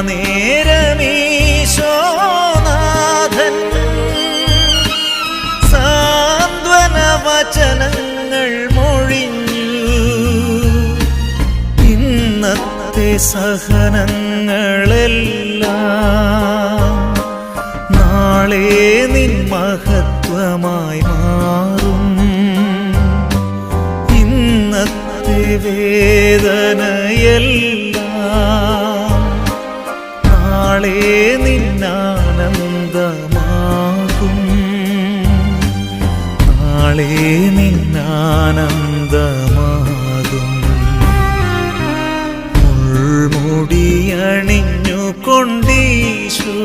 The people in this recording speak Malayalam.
നേരമീശോനാഥൻ. സാന്ത്വന വചനങ്ങൾ മൊഴിഞ്ഞു. ഇന്നത്തെ സഹനങ്ങളെല്ലാം നാളെ നിൻ മഹത്വമായി മാറും. ഇന്നത്തെ വേദനയെല്ലാം നാളേ നിന്നാനന്ദമാകും. നാളേ നിന്നാനന്ദമാകും. മുൾമുടിയണി